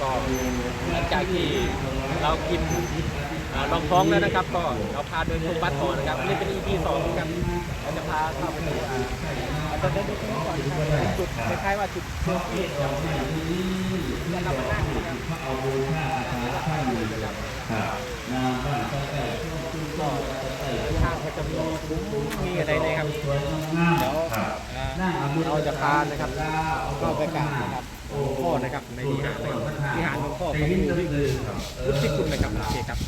ก็หลังจากที่เรากินลองท้องแล้วนะครับ ก็เราพาเดินชมวัดต่อนะครับนี่เป็น EP สองครับเราจะพาเข้าไปดูอ่าอาจจะเดินดูตรงนี้ก่อนครับจุดคล้ายๆว่าจุดเชื่อมที่เราเรามานั่งนะครับก็แต่ช่วงช่วงก็แต่ข้างก็จะมีซุ้มมีอะไรนะครับสวยงามเดี๋ยวครับอ่านั่งเอามือเราจะพานะครับเข้าไปกราบนะครับ หลวงพ่อนะครับในวิหารนะครับวิหารหลวงพ่อพระยิ้มพุทธเลยครับพุทธิคุณนะครับโอเคครับ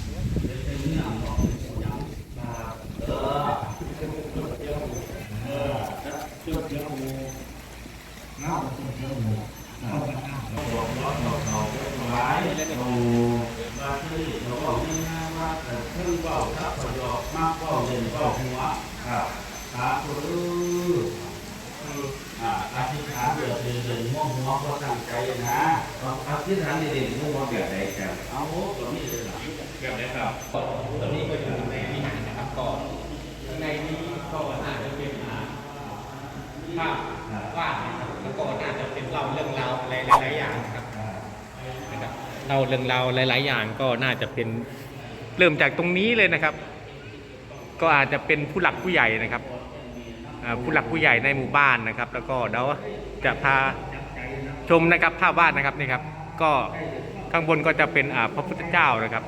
มาที่เราบอกง่าเพิ่งเบาครับประโยคมากเบาเด่นเบาหัวครับสาธุ อ่าอธิษฐานเดือดเด่นๆม่วงหัวก็ตั้งใจนะอธิษฐานเด่นๆม่วงหัวแบบไหนครับเอาโอ้ตัวนี้เลยนะแบบไหนครับก็ตอนนี้ก็อยู่ในวิหารนะครับก็ข้างในนี้ก็น่าจะเป็นภาพวาดนะครับแล้วก็น่าจะเป็นเล่าเรื่องราวอะไรหลายๆอย่างนะครับเล่าเรื่องราวหลาย ๆ อย่างก็น่าจะเป็นเริ่มจากตรงนี้เลยนะครับ ก็อาจจะเป็นผู้หลักผู้ใหญ่นะครับ ผู้หลักผู้ใหญ่ในหมู่บ้านนะครับ แล้วก็เดี๋ยวจะพาชมนะครับภาพวาดนะครับนี่ครับ ก็ข้างบนก็จะเป็นพระพุทธเจ้านะครับ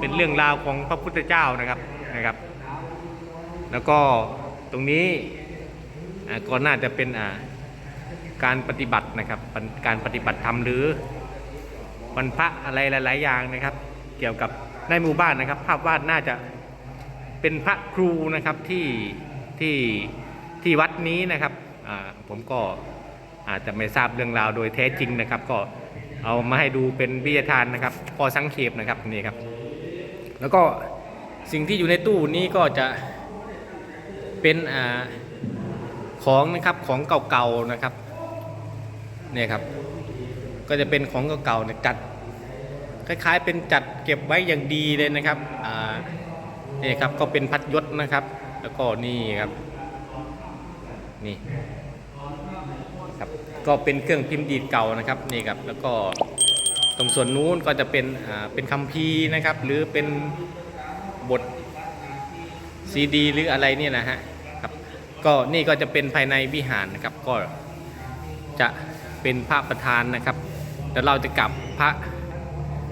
เป็นเรื่องราวของพระพุทธเจ้านะครับนะครับ แล้วก็ตรงนี้ก็น่าจะเป็นการปฏิบัตินะครับการปฏิบัติธรรมหรือวันพระอะไรหลาย ๆ อย่างนะครับ เกี่ยวกับในหมู่บ้านนะครับ ภาพวาดน่าจะเป็นพระครูนะครับที่ที่ ที่วัดนี้นะครับผมก็อาจจะไม่ทราบเรื่องราวโดยแท้จริงนะครับ ก็เอามาให้ดูเป็นวิทยาทานนะครับ พอสังเขปนะครับนี่ครับ แล้วก็สิ่งที่อยู่ในตู้นี้ก็จะเป็นอ่าของนะครับของเก่าๆนะครับเนี่ยครับ ก็จะเป็นของเก่าๆเนี่ยจัดคล้ายๆ เป็นจัดเก็บไว้อย่างดีเลยนะครับอ่านี่ยครับก็เป็นพัดยศนะครับ แล้วก็นี่ครับ นี่ครับก็เป็นเครื่องพิมพ์ดีดเก่านะครับนี่ครับแล้วก็ตรงส่วนนู้นก็จะเป็นอ่าเป็นคัมภีร์นะครับ หรือเป็นบทซีดี หรืออะไรเนี่ยนะฮะครับก็นี่ก็จะเป็นภายในวิหารนะครับก็จะเป็นพระประธานนะครับเดี๋ยวเราจะกลับพระ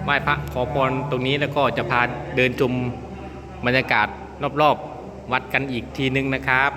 ไหว้พระขอพรตรงนี้แล้วก็จะพาเดินชมบรรยากาศรอบๆ วัดกันอีกทีนึงนะครับ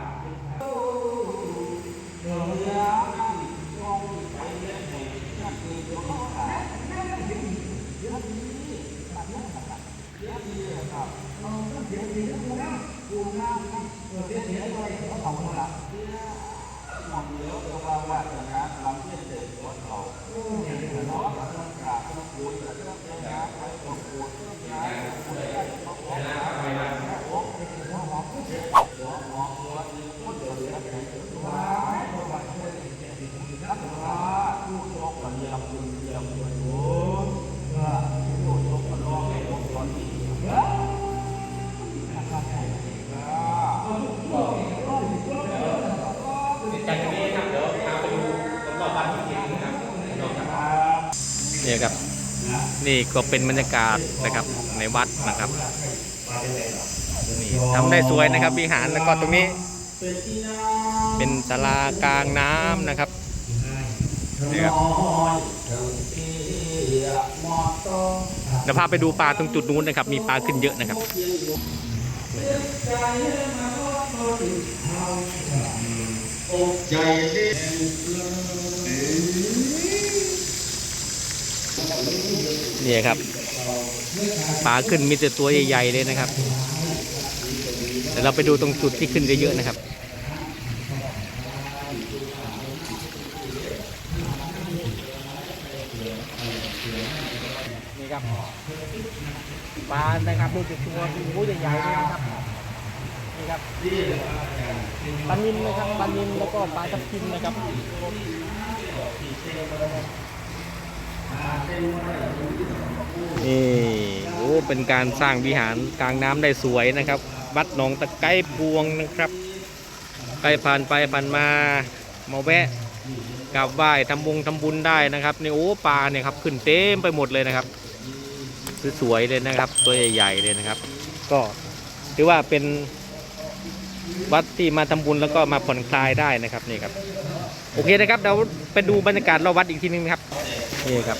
จากนี้ครับเดี๋ยวพาไปดูรอบๆบ้านอีกทีนึงครับนี่ครับ นี่ก็เป็นบรรยากาศนะครับในวัดนะครับนี่ทำได้สวยนะครับวิหารแล้วก็ตรงนี้ เป็นศาลากลางน้ำนะครับนี่ครับเดี๋ยวพาไปดูปลาตรงจุดนู้นนะครับ มีปลาขึ้นเยอะนะครับใจเล่ นี่ครับปลาขึ้นมีแต่ตัวใหญ่ๆเลยนะครับเดี๋ยวเราไปดูตรงจุดที่ขึ้นเยอะๆนะครับนี่ครับปลานะครับดูจากตัวผู้ใหญ่ๆเลยนะครับนี่ครับปลานินนะครับปลานินแล้วก็ปลาทับทิมนะครับ นี่โอ้เป็นการสร้างวิหารกลางน้ำได้สวยนะครับ วัดหนองตะไคร้พวงนะครับใครผ่านไปผ่านมามาแวะกราบไหว้ทำบงทำบุญได้นะครับนี่โอ้ปลาเนี่ยครับขึ้นเต็มไปหมดเลยนะครับสวยๆเลยนะครับ ตัวใหญ่ๆเลยนะครับ ก็ถือว่าเป็นวัดที่มาทำบุญแล้วก็มาผ่อนคลายได้นะครับนี่ครับ โอเคนะครับเดี๋ยวไปดูบรรยากาศรอบวัดอีกทีนึงครับ นี่ครับ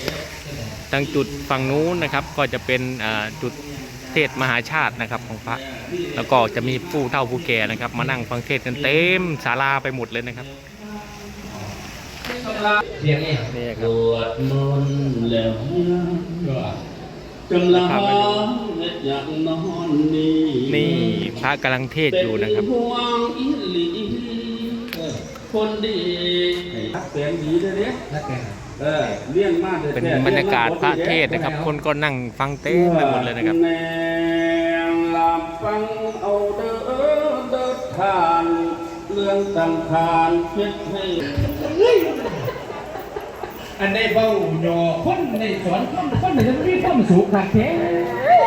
ทางจุดฝั่งนู้นนะครับก็จะเป็นอ่าจุดเทศมหาชาตินะครับของพระ แล้วก็จะมีผู้เฒ่าผู้แก่นะครับ มานั่งฟังเทศน์กันเต็มศาลาไปหมดเลยนะครับเพียงนี้นี่คตรับรวจมนต์แล้วก็กำลังเฮ็ดอย่างนอนนี่นี่พระกำลังเทศน์อยู่นะครับเป็นห่วงอีหลีเออคนดีรักแสงดีเด้อเด้นักแข่ง เออเลี้ยงมากด้อเป็นบรรยากาศพระเทศน์นะครับ คนก็นั่งฟังเต็มไปหมดเลยนะครับแนงลามฟังเอาเด้อเด้อทานเรื่องสังขารเฮ็ดให้อันได้เบ้าหยอคนในสอนคนคนไหนจะไม่มีความสุขขาดแท้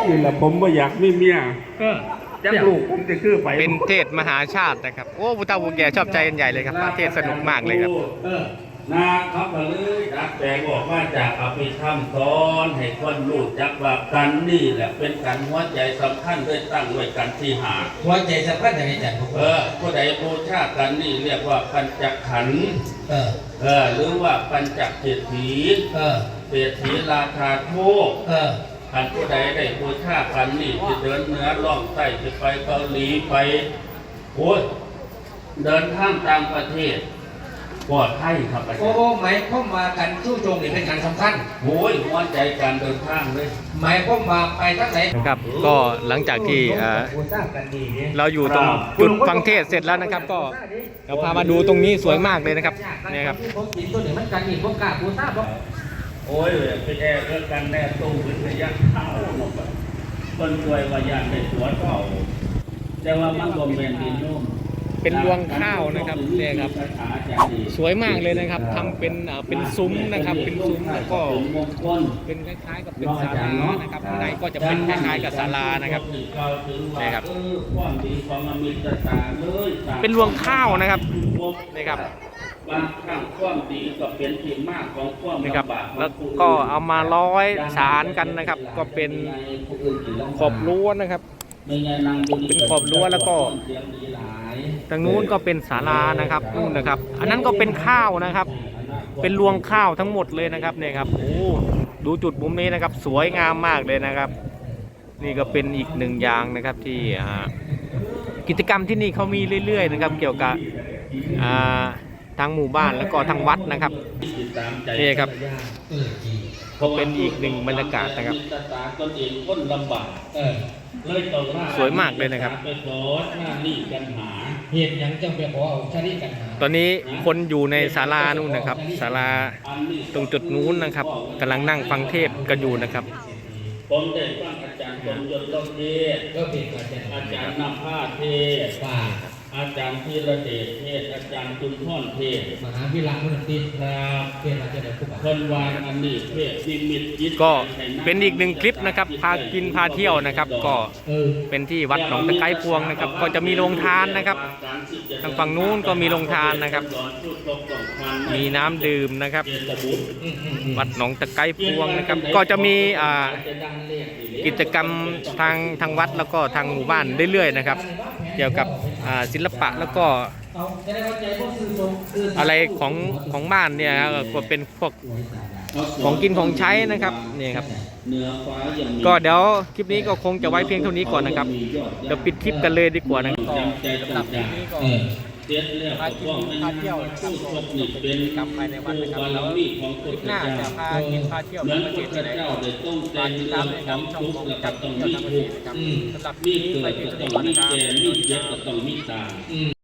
นี่แหละผมบ่อยากมีเมียเออจักลูกผมจะคือไปเป็นเทศน์มหาชาตินะครับ โอ้ผู้เฒ่าผู้แก่ชอบใจกันใหญ่เลยครับพระเทศน์สนุกมากเลยครับ เออนะครับก็เลยดัดแปลงบอกว่าจากเอาไปทำสอนให้คนรู้จักว่ากันนี่แหละเป็นกันหัวใจสำคัญด้วยตั้งไว้กันที่หาหัวใจสำคัญอย่างไรจันทร์เออผู้ใดบูชากันนี่เรียกว่าปัญจขันธ์เออเออหรือว่าปัญจเศรษฐีเออเศรษฐีราชาโชคเออท่านผู้ใดได้บูชากันนี่จะเดินเหนือล่องใต้จะไปเกาหลีไปโอ้ยเดินทางต่างประเทศ ปลอดภัยครับอาจารย์ โอ้โหหมายความว่าการสู้จงนี่เป็นการสำคัญ โอ้ยหัวใจการเดินทางเลย หมายความว่าไปทั้งไหนนะครับก็หลังจากที่เอ่อสร้างกันดีเนี่ยเราอยู่ตรงจุดฟังเทศน์เสร็จแล้วนะครับ ก็เราพามาดูตรงนี้สวยมากเลยนะครับเนี่ยครับผมกินตัวนี้มันกันนี่ผมกล้าบูชาผมโอ้ยไปแอร์เรื่องกันแน่ตู้เป็นระยะเข้าหมดเลยคนช่วยว่าอยากได้ตัวเก่าแต่ว่ามันบ่แม่นดินนุ่ม เป็นรวงข้าวนะครับเนี่ยครับ สวยมากเลยนะครับทำเป็นเป็นซุ้มนะครับ เป็นซุ้มแล้วก็เป็นคล้ายๆกับเป็นศาลานะครับข้างในก็จะเป็นคล้ายๆกับศาลานะครับนี่ครับ เป็นรวงข้าวนะครับนี่ครับบางครั้งความดีก็เป็นที่มากของความนี่ครับลำบากแล้วก็เอามาร้อยสารกันนะครับ ก็เป็นขอบรั้วนะครับเป็นขอบรั้วแล้วก็ ทางนู้นก็เป็นศาลานะครับนู่นนะครับ อันนั้นก็เป็นข้าวนะครับ เป็นรวงข้าวทั้งหมดเลยนะครับเนี่ยครับโอ้ดูจุดมุมนี้นะครับ สวยงามมากเลยนะครับ นี่ก็เป็นอีกหนึ่งอย่างนะครับที่อ่ากิจกรรมที่นี่เขามีเรื่อย ๆ นะครับ เกี่ยวกับอ่าทางหมู่บ้านแล้วก็ทางวัดนะครับนี่ครับ เออจริงเป็นอีกหนึ่งบรรยากาศนะครับตาตนเองคนลำบากเออเลยต้องล่สวยมากเลยนะครับไปสอนหน้านี่กันหาเหตุหยังจังไปขอเอาชาติกันหาตอนนี้คนอยู่ในศาลานู่นนะครับศาลาอันนี้ตรงจุดนู้นนะครับกำลังนั่งฟังเทศน์กันอยู่นะครับผมได้ฟังอาจารย์สมยศโลกเทศก็เป็นการจัดอาจารย์นำผ้าเทศป่า อาจารย์ธีระเดชเทศ อาจารย์จุนพ่อนเทศมหาวิลามุนติครับเทียนมาจะได้คู่บ่าคนวานอันนี้เทศนิมิตจิตก็เป็นอีกหนึ่งคลิปนะครับ พากินพาเที่ยวนะครับ ก็เออเป็นที่วัดหนองตะไคร้พวงนะครับ ก็จะมีโรงทานนะครับ ทางฝั่งนู้นก็มีโรงทานนะครับ มีน้ำดื่มนะครับอืมอืมอืมวัดหนองตะไคร้พวงนะครับ ก็จะมีอ่ากิจกรรมทางทางวัดแล้วก็ทางหมู่บ้านเรื่อยๆนะครับ เกี่ยวกับอ่า ศิลปะแล้วก็เอาจะได้เข้าใจพวกสื่อตรงสื่ออะไรของของบ้านเนี่ยก็เป็นพวกของกินของใช้นะครับนี่ครับเหนือฟ้ายังมีก็เดี๋ยวคลิปนี้ก็คงจะไว้เพียงเท่านี้ก่อนนะครับเดี๋ยวปิดคลิปกันเลยดีกว่านะครับจำ ใจต้องจากเออเสียเรื่องของความเป็นผู้ชกนี่เป็นผู้บารมีของพุทธเจ้ากินพาเที่ยวเหมือนพระพุทธเจ้าได้ต้องใจเรื่องของทุกข์แล้วก็ต้องมีทุกข์อืมมีเกิดก็ต้องมีแก่มีเจ็บก็ต้องมีตายอืม